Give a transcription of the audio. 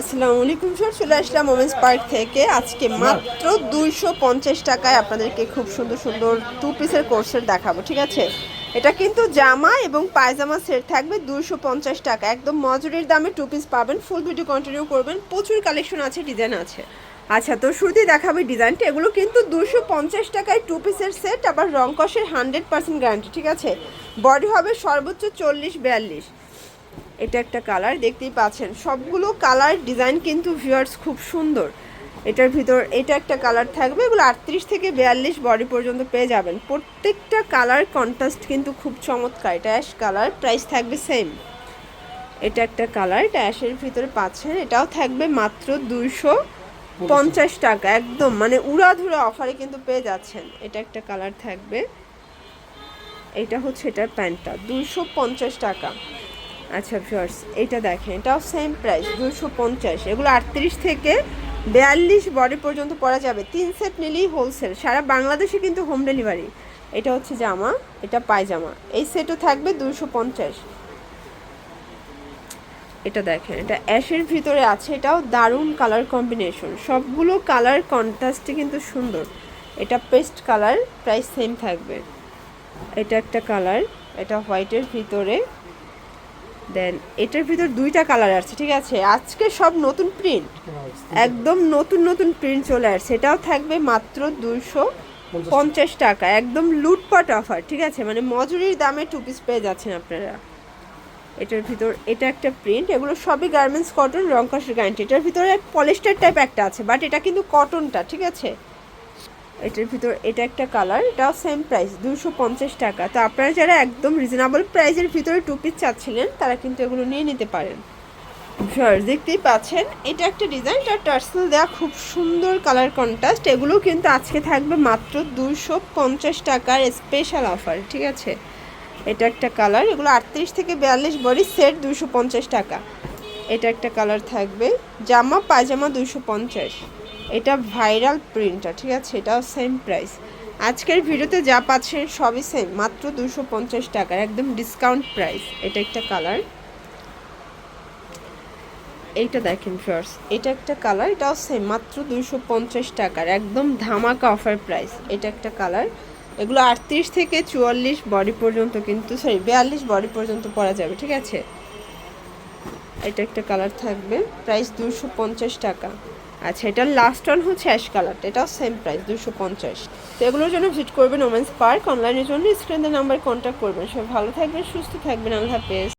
আসসালামু আলাইকুম স্যার, চলে আসলাম ওমেন্স পার্ক থেকে। আজকে মাত্র দুইশো পঞ্চাশ টাকায় আপনাদেরকে খুব সুন্দর সুন্দর টু পিসের কোর্সের দেখাবো, ঠিক আছে? এটা কিন্তু জামা এবং পায়জামা সেট থাকবে দুইশো পঞ্চাশ টাকা। একদম মজুরির দামে টু পিস পাবেন ফুল ভিডিও কন্টিনিউ করবেন, প্রচুর কালেকশন আছে ডিজাইন আছে। আচ্ছা তো শুরুতেই দেখাবে ডিজাইনটা এগুলো কিন্তু দুশো পঞ্চাশ টাকায় টু পিসের সেট আবার রং কষের হান্ড্রেড পার্সেন্ট গ্যারান্টি ঠিক আছে? বডি হবে সর্বোচ্চ চল্লিশ, বিয়াল্লিশ। এটা একটা কালার, দেখতেই পাচ্ছেন। সবগুলো কালার ডিজাইন কিন্তু ভিউয়ার্স খুব সুন্দর। এটার ভিতর, এটা একটা কালার থাকবে, এগুলো আটত্রিশ থেকে বিয়াল্লিশ বডি পর্যন্ত পেয়ে যাবেন। প্রত্যেকটা কালার কন্ট্রাস্ট কিন্তু খুব চমৎকার। এটা অ্যাশ কালার প্রাইস থাকবে সেম এটা একটা কালার, এটা অ্যাশের ভিতরে পাচ্ছেন। এটাও থাকবে মাত্র দুইশো পঞ্চাশ টাকা, একদম। মানে উড়াধুরা অফারে কিন্তু পেয়ে যাচ্ছেন। এটা একটা কালার থাকবে। এটা হচ্ছে এটার প্যান্টটা, দুইশো পঞ্চাশ টাকা। আচ্ছা ভিউয়ার্স এটা দেখেন এটাও সেম প্রাইস দুশো পঞ্চাশ। এগুলো আটত্রিশ থেকে বিয়াল্লিশ বডি পর্যন্ত পরা যাবে। তিন সেট নিলেই হোলসেল সারা বাংলাদেশে কিন্তু হোম ডেলিভারি এটা হচ্ছে জামা, এটা পায়জামা, এই সেটও থাকবে দুশো পঞ্চাশ। এটা দেখেন, এটা অ্যাশের ভিতরে আছে, এটাও দারুণ কালার কম্বিনেশন সবগুলো কালার কন্ট্রাস্টে কিন্তু সুন্দর। এটা পেস্ট কালার প্রাইস সেম থাকবে। এটা একটা কালার এটা হোয়াইটের ভিতরে। দেন এটার ভিতর দুইটা কালার আছে ঠিক আছে? আজকে সব নতুন প্রিন্ট একদম নতুন নতুন প্রিন্ট চলে আসছে। এটাও থাকবে মাত্র দুইশো পঞ্চাশ টাকা। একদম লুটপাট অফার ঠিক আছে? মানে মজুরির দামে টু পিস পেয়ে যাচ্ছেন আপনারা। এটার ভিতর, এটা একটা প্রিন্ট এগুলো সবই গার্মেন্টস কটন রং কষের গ্যারান্টি এটার ভিতরে পলিস্টার টাইপ একটা আছে বাট এটা কিন্তু কটনটা ঠিক আছে? এটার ভিতর এটা একটা কালার এটাও সেম প্রাইস দুশো পঞ্চাশ টাকা। তো আপনারা যারা একদম রিজনেবল প্রাইসের ভিতরে টু পিস চাচ্ছিলেন, তারা কিন্তু এগুলো নিয়ে নিতে পারেন। ভিউয়ার্স দেখতেই পাচ্ছেন, এটা একটা ডিজাইন এটা টার্সেল দেওয়া খুব সুন্দর কালার কন্ট্রাস্ট এগুলো কিন্তু আজকে থাকবে মাত্র দুশো পঞ্চাশ টাকার স্পেশাল অফার ঠিক আছে? এটা একটা কালার এগুলো আটত্রিশ থেকে বিয়াল্লিশ বডি সেট দুশো পঞ্চাশ টাকা। এটা একটা কালার থাকবে, জামা, পায়জামা দুশো পঞ্চাশ। এটা ভাইরাল প্রিন্টটা ঠিক আছে? এটাও সেম প্রাইস আজকের ভিডিওতে যা পাচ্ছেন সবই সেম মাত্র দুশো পঞ্চাশ টাকার, একদম ডিসকাউন্ট প্রাইস এটা একটা কালার এইটা দেখেন ফার্স এটা একটা কালার এটাও সেম মাত্র দুশো পঞ্চাশ টাকার, একদম ধামাকা অফার প্রাইস এটা একটা কালার এগুলো আটত্রিশ থেকে চুয়াল্লিশ বডি পর্যন্ত কিন্তু সরি বিয়াল্লিশ বডি পর্যন্ত পরা যাবে, ঠিক আছে? এটা একটা কালার থাকবে। প্রাইস দুশো পঞ্চাশ টাকা। আচ্ছা এটার লাস্ট ওয়ান হচ্ছে অ্যাশ কালারটা এটাও সেম প্রাইস দুশো পঞ্চাশ। তো এগুলোর জন্য ভিজিট করবেন ওমেন্স পার্ক অনলাইনের জন্য স্ক্রিনের নাম্বার কন্ট্যাক্ট করবেন। সবাই ভালো থাকবেন, সুস্থ থাকবেন, আল্লাহ হাফেজ।